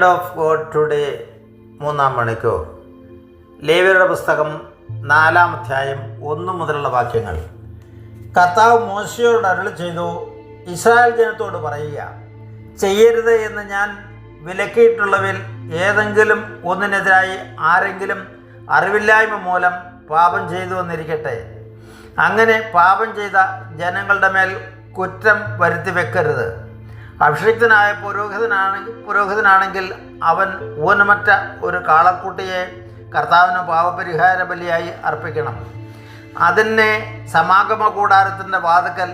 Word of God today മൂന്നാം മണിക്കൂർ. ലേവിയുടെ പുസ്തകം നാലാം അധ്യായം ഒന്ന് മുതലുള്ള വാക്യങ്ങൾ. കർത്താവ് മോശയോട് അരുളി ചെയ്തു ഇസ്രായേൽ ജനത്തോട് പറയുക ചെയ്യരുത് എന്ന് ഞാൻ വിലക്കിയിട്ടുള്ളവയിൽ ഏതെങ്കിലും ഒന്നിനെതിരായി ആരെങ്കിലും അറിവില്ലായ്മ മൂലം പാപം ചെയ്തു വന്നിരിക്കട്ടെ അങ്ങനെ പാപം ചെയ്ത ജനങ്ങളുടെ മേൽ കുറ്റം വരുത്തി വെക്കരുത് അഭിഷിക്തനായ പുരോഹിതനാണെങ്കിൽ പുരോഹിതനാണെങ്കിൽ അവൻ ഊനമറ്റ ഒരു കാളക്കുട്ടിയെ കർത്താവിന് പാവപരിഹാര ബലിയായി അർപ്പിക്കണം. അതിനെ സമാഗമ കൂടാരത്തിന്റെ വാതുക്കൽ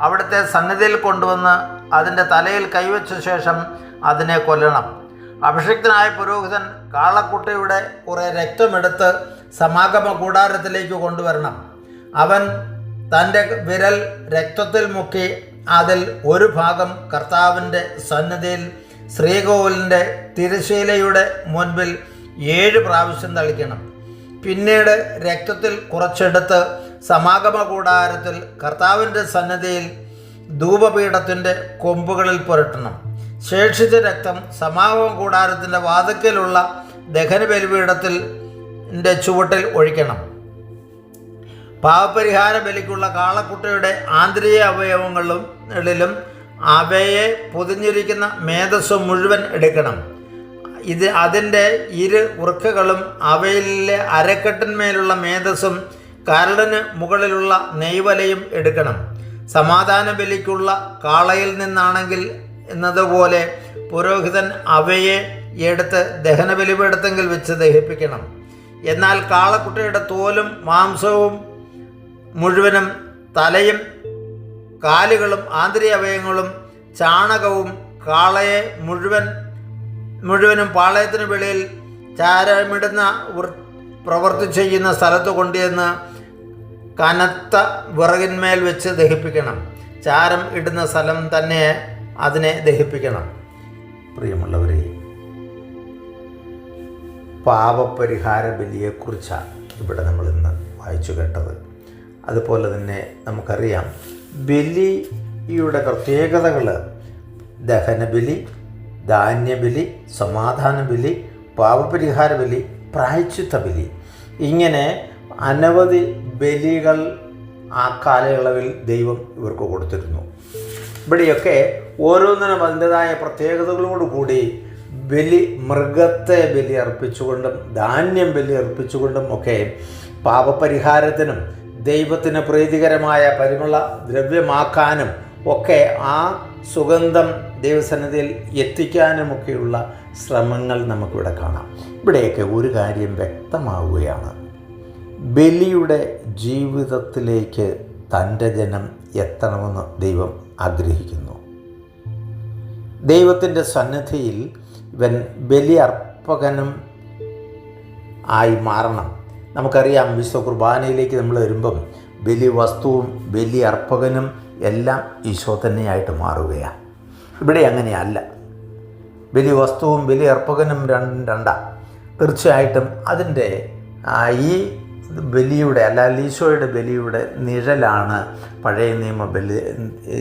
അവിടുത്തെ സന്നിധിയിൽ കൊണ്ടുവന്ന് അതിന്റെ തലയിൽ കൈവച്ച ശേഷം അതിനെ കൊല്ലണം. അഭിഷിക്തനായ പുരോഹിതൻ കാളക്കുട്ടിയുടെ കുറേ രക്തമെടുത്ത് സമാഗമ കൂടാരത്തിലേക്ക് കൊണ്ടുവരണം. അവൻ തന്റെ വിരൽ രക്തത്തിൽ മുക്കി അതിൽ ഒരു ഭാഗം കർത്താവിന്റെ സന്നദ്ധയിൽ ശ്രീകോവിലിന്റെ തിരശീലയുടെ മുൻപിൽ ഏഴ് പ്രാവശ്യം തളിക്കണം. പിന്നീട് രക്തത്തിൽ കുറച്ചെടുത്ത് സമാഗമ കൂടാരത്തിൽ കർത്താവിന്റെ സന്നദ്ധയിൽ ധൂപപീഠത്തിന്റെ കൊമ്പുകളിൽ പുരട്ടണം. ശേഷിച്ച രക്തം സമാഗമ കൂടാരത്തിന്റെ വാതുക്കലുള്ള ദഹന ബലിപീഠത്തിൽ ചുവട്ടിൽ ഒഴിക്കണം. പാവപരിഹാര ബലിക്കുള്ള കാളക്കുട്ടയുടെ ആന്തരിക അവയവങ്ങളിലും ളിലും അവയെ പൊതിഞ്ഞിരിക്കുന്ന മേധസ് മുഴുവൻ എടുക്കണം. ഇത് അതിന്റെ ഇരു വൃക്കകളും അവയിലെ അരക്കെട്ടിന്മേലുള്ള മേധസ്സും കരളിന് മുകളിലുള്ള നെയ്വലയും എടുക്കണം. സമാധാന ബലിക്കുള്ള കാളയിൽ നിന്നാണെങ്കിൽ എന്നതുപോലെ പുരോഹിതൻ അവയെ എടുത്ത് ദഹന ബലിപീഠത്തെങ്കിൽ വെച്ച് ദഹിപ്പിക്കണം. എന്നാൽ കാളക്കുട്ടിയുടെ തോലും മാംസവും മുഴുവനും തലയും കാലുകളും ആന്തരിക അവയവങ്ങളും ചാണകവും കാളയെ മുഴുവൻ മുഴുവനും പാളയത്തിന് വെളിയിൽ ചാരമിടുന്ന പ്രവൃത്തി ചെയ്യുന്ന സ്ഥലത്ത് കൊണ്ടുവന്ന് കനത്ത വിറകിന്മേൽ വെച്ച് ദഹിപ്പിക്കണം. ചാരം ഇടുന്ന സ്ഥലം തന്നെ അതിനെ ദഹിപ്പിക്കണം. പ്രിയമുള്ളവരെ പാപപരിഹാര ബലിയെക്കുറിച്ചാണ് ഇവിടെ നമ്മൾ ഇന്ന് വായിച്ചു കേട്ടത്. അതുപോലെ തന്നെ നമുക്കറിയാം ബലിയുടെ പ്രത്യേകതകൾ ദഹനബലി ധാന്യബലി സമാധാന ബലി പാപപരിഹാര ബലി പ്രായച്ചിത്ത ബലി. ഇങ്ങനെ അനവധി ബലികൾ ആ കാലയളവിൽ ദൈവം ഇവർക്ക് കൊടുത്തിരുന്നു. ഇവിടെയൊക്കെ ഓരോന്നിനും അതിന്റെതായ പ്രത്യേകതകളോടുകൂടി ബലി മൃഗത്തെ ബലി അർപ്പിച്ചുകൊണ്ടും ധാന്യം ബലി അർപ്പിച്ചുകൊണ്ടും ഒക്കെ പാപപരിഹാരത്തിനും ദൈവത്തിന് പ്രീതികരമായ പരിമള ദ്രവ്യമാക്കാനും ഒക്കെ ആ സുഗന്ധം ദൈവസന്നിധിയിൽ എത്തിക്കാനുമൊക്കെയുള്ള ശ്രമങ്ങൾ നമുക്കിവിടെ കാണാം. ഇവിടെയൊക്കെ ഒരു കാര്യം വ്യക്തമാവുകയാണ്. ബലിയുടെ ജീവിതത്തിലേക്ക് തന്റെ ജനം എത്തണമെന്ന് ദൈവം ആഗ്രഹിക്കുന്നു. ദൈവത്തിന്റെ സന്നിധിയിൽ ഇവൻ ബലി അർപ്പകനും ആയി മാറണം. നമുക്കറിയാം വിശ്വ കുർബാനയിലേക്ക് നമ്മൾ വരുമ്പം ബലി വസ്തുവും ബലി അർപ്പകനും എല്ലാം ഈശോ തന്നെയായിട്ട് മാറുകയാണ്. ഇവിടെ അങ്ങനെയല്ല. ബലി വസ്തുവും ബലി അർപ്പകനും രണ്ടും. രണ്ടാണ് തീർച്ചയായിട്ടും അതിന്റെ ഈ ബലിയുടെ അല്ല ഈശോയുടെ ബലിയുടെ നിഴലാണ് പഴയ നിയമ ബലി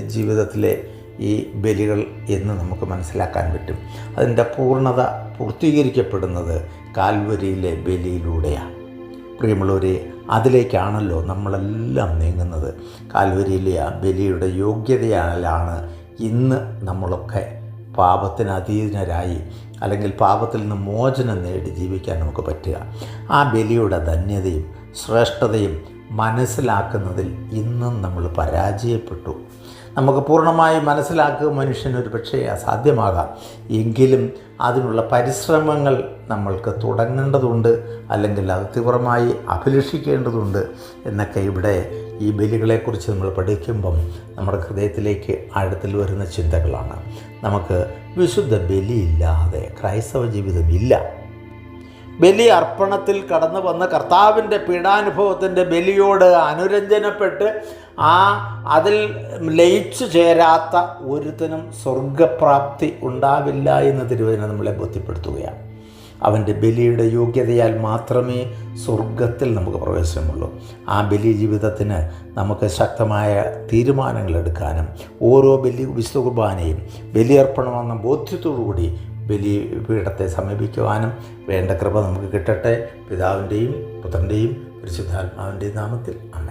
ജീവിതത്തിലെ ഈ ബലികൾ എന്ന് നമുക്ക് മനസ്സിലാക്കാൻ പറ്റും. അതിന്റെ പൂർണത പൂർത്തീകരിക്കപ്പെടുന്നത് കാൽവരിയിലെ ബലിയിലൂടെയാണ്. പ്രിയമുള്ളവരെ അതിലേക്കാണല്ലോ നമ്മളെല്ലാം നീങ്ങുന്നത്. കാൽവരിയിലെ ആ ബലിയുടെ യോഗ്യതയാലാണ് ഇന്ന് നമ്മളൊക്കെ പാപത്തിന് അല്ലെങ്കിൽ പാപത്തിൽ നിന്ന് മോചനം നേടി ജീവിക്കാൻ നമുക്ക് പറ്റുക. ആ ബലിയുടെ ധന്യതയും ശ്രേഷ്ഠതയും മനസ്സിലാക്കുന്നതിൽ ഇന്നും നമ്മൾ പരാജയപ്പെട്ടു. നമുക്ക് പൂർണമായി മനസ്സിലാക്കുക മനുഷ്യനൊരു പക്ഷേ അസാധ്യമാകാം. എങ്കിലും അതിനുള്ള പരിശ്രമങ്ങൾ നമ്മൾക്ക് തുടങ്ങേണ്ടതുണ്ട് അല്ലെങ്കിൽ അത് തീവ്രമായി അഭിലഷിക്കേണ്ടതുണ്ട് എന്നൊക്കെ ഇവിടെ ഈ ബലികളെക്കുറിച്ച് നമ്മൾ പഠിക്കുമ്പം നമ്മുടെ ഹൃദയത്തിലേക്ക് ആഴത്തിൽ വരുന്ന ചിന്തകളാണ്. നമുക്ക് വിശുദ്ധ ബലിയില്ലാതെ ക്രൈസ്തവ ജീവിതം ഇല്ല. ബലി അർപ്പണത്തിൽ കടന്നു വന്ന കർത്താവിന്റെ പീഡാനുഭവത്തിന്റെ ബലിയോട് അനുരഞ്ജനപ്പെട്ട് ആ അതിൽ ലയിച്ചു ചേരാത്ത ഒരുത്തനും സ്വർഗപ്രാപ്തി ഉണ്ടാവില്ല എന്ന് തിരുവചനം നമ്മളെ ബോധ്യപ്പെടുത്തുകയാണ്. അവന്റെ ബലിയുടെ യോഗ്യതയാൽ മാത്രമേ സ്വർഗത്തിൽ നമുക്ക് പ്രവേശനമുള്ളൂ. ആ ബലി ജീവിതത്തിന് നമുക്ക് ശക്തമായ തീരുമാനങ്ങൾ എടുക്കാനും ഓരോ ബലി വിശുദ്ധ കുർബാനയും ബലിയർപ്പണമെന്ന ബോധ്യത്തോടുകൂടി ബലിപീഠത്തെ സമീപിക്കുവാനും വേണ്ട കൃപ നമുക്ക് കിട്ടട്ടെ. പിതാവിന്റെയും പുത്രന്റെയും പരിശുദ്ധാത്മാവിന്റെയും നാമത്തിൽ. അമ്മ